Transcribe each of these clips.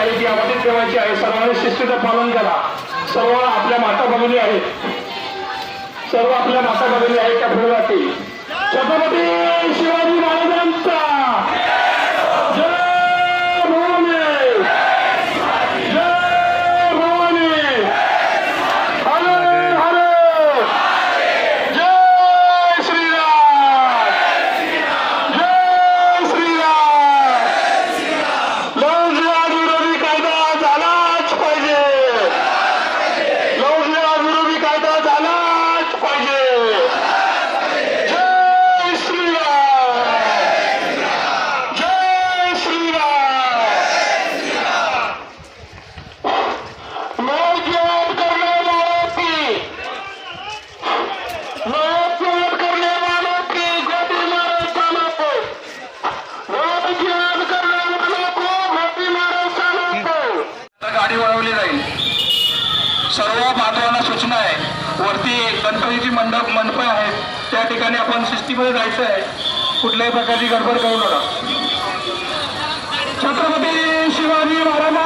आहे ती अबाधित ठेवायची आहे. सर्वांनी शिस्तीचं पालन करा. सर्व आपल्या माता भगिनी आहेत. सर्व आपल्या माता भगिनी आहेत. त्या सर्व मातवांना सूचना आहे. वरती गणपतीची मंडप मंडप आहेत. त्या ठिकाणी आपण शिस्तीमध्ये जायचं आहे. कुठल्याही प्रकारची गडबड करू नका. छत्रपती शिवाजी महाराज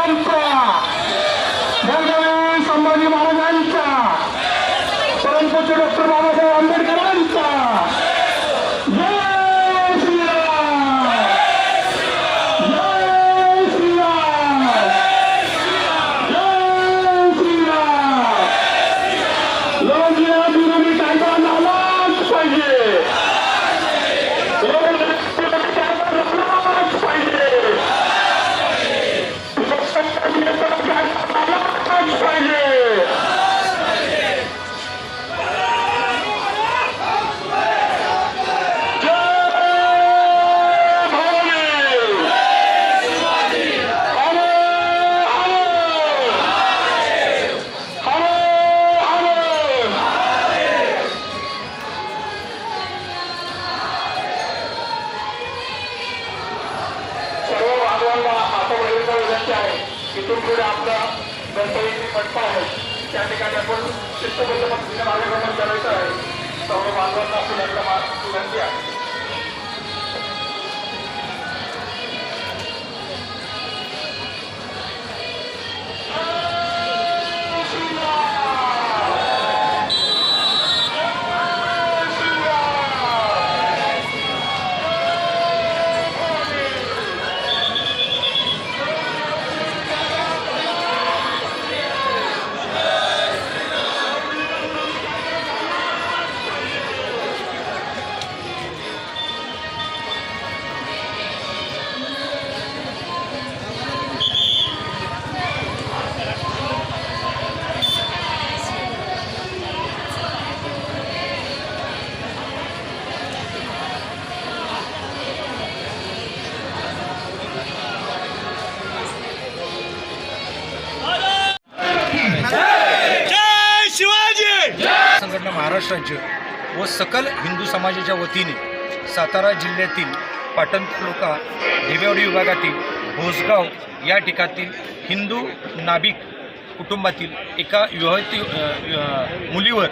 सर्व आता वडीलचा विनंती आहे. इथून पुढे आपला गणपतीची मंडप आहे. त्या ठिकाणी आपण शिस्तबद्ध पद्धतीने मार्गक्रमण करायचं आहे. सर्व मागवांना आपल्याला मा- विनंती आहे. जय शिवाजी! संघटना महाराष्ट्र राज्य व सकल हिंदू समाजाच्या वतीने सातारा जिल्ह्यातील पाटण तालुका ढेबेवाडी विभागातील भोसगाव या ठिकाणी हिंदू नाभिक कुटुंबातील एका विवाहित मुलीवर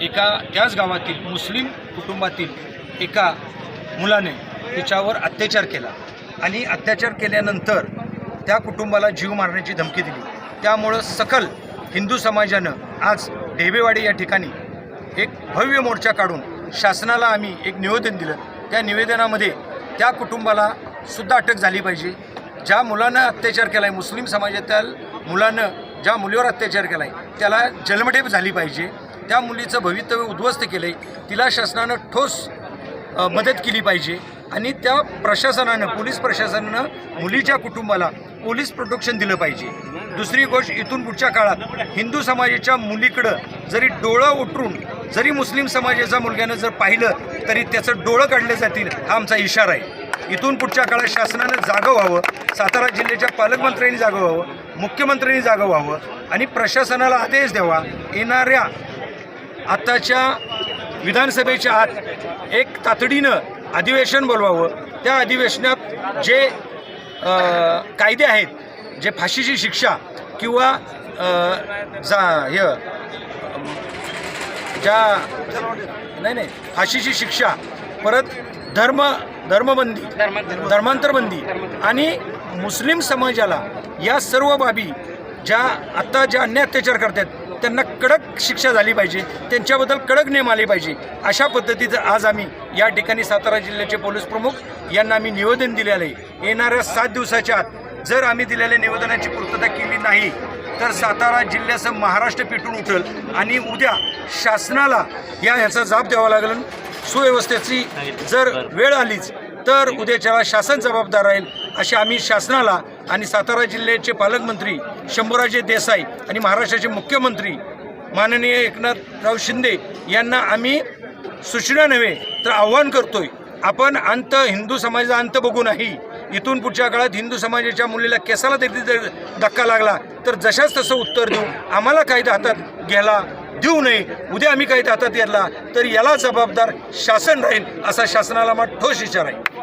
एका त्याच गावातील मुस्लिम कुटुंबातील एका मुलाने तिच्यावर अत्याचार केला आणि अत्याचार केल्यानंतर त्या कुटुंबाला जीव मारण्याची धमकी दिली. त्यामुळं सकल हिंदू समाजानं आज ढेबेवाडी या ठिकाणी एक भव्य मोर्चा काढून शासनाला आम्ही एक निवेदन दिलं. त्या निवेदनामध्ये त्या कुटुंबाला सुद्धा अटक झाली पाहिजे. ज्या मुलानं अत्याचार केला आहे मुस्लिम समाजातील मुलानं ज्या मुलीवर अत्याचार केला आहे त्याला जन्मठेप झाली पाहिजे. त्या मुलीचं भवितव्य उद्ध्वस्त केलं आहे तिला शासनानं ठोस मदत केली पाहिजे. आणि त्या प्रशासनानं पोलीस प्रशासनानं मुलीच्या कुटुंबाला पोलीस प्रोटेक्शन दिलं पाहिजे. दुसरी गोष्ट इथून पुढच्या काळात हिंदू समाजाच्या मुलीकडं जरी डोळं उठरून जरी मुस्लिम समाजाच्या मुलग्यानं जर पाहिलं तरी त्याचं डोळं काढले जातील हा आमचा इशारा आहे. इथून पुढच्या काळात शासनानं जागं व्हावं सातारा जिल्ह्याच्या पालकमंत्र्यांनी जागं व्हावं मुख्यमंत्र्यांनी जागं व्हावं आणि प्रशासनाला आदेश द्यावा. येणाऱ्या आत्ताच्या विधानसभेच्या आत एक तातडीनं अधिवेशन बोलवावं. त्या अधिवेशनात जे कायदे आहेत जे फाशीची शिक्षा किंवा जा हे ज्या नाही नाही फाशीची शिक्षा परत धर्म धर्मबंदी धर्मांतरबंदी आणि मुस्लिम समाजाला या सर्व बाबी ज्या आत्ता ज्या अन्य अत्याचार करतात त्यांना कडक शिक्षा झाली पाहिजे त्यांच्याबद्दल कडक नियम आले पाहिजे अशा पद्धतीचं आज आम्ही या ठिकाणी सातारा जिल्ह्याचे पोलीस प्रमुख यांना आम्ही निवेदन दिलेलं आहे. येणाऱ्या सात दिवसाच्या आत जर आम्ही दिलेल्या निवेदनाची पूर्तता केली नाही तर सातारा जिल्ह्याचं महाराष्ट्र पेटून उठल आणि उद्या शासनाला या ह्याचा जाब द्यावा लागेल. सुव्यवस्थेची जर वेळ आलीच तर उद्याच्या शासन जबाबदार राहील असे आम्ही शासनाला आणि सातारा जिल्ह्याचे पालकमंत्री शंभूराजे देसाई आणि महाराष्ट्राचे मुख्यमंत्री माननीय एकनाथराव शिंदे यांना आम्ही सूचना नव्हे तर आव्हान करतोय आपण अंत हिंदू समाजाचा अंत बघू नाही. इथून पुढच्या काळात हिंदू समाजाच्या मुलीला केसाला देखील जर धक्का लागला तर जशाच तसं उत्तर देऊ. आम्हाला कायदा हातात घ्यायला देऊ नये. उद्या आम्ही कायदा हातात घेतला तर याला जबाबदार शासन राहील असा शासनाला मग ठोस इशारा आहे.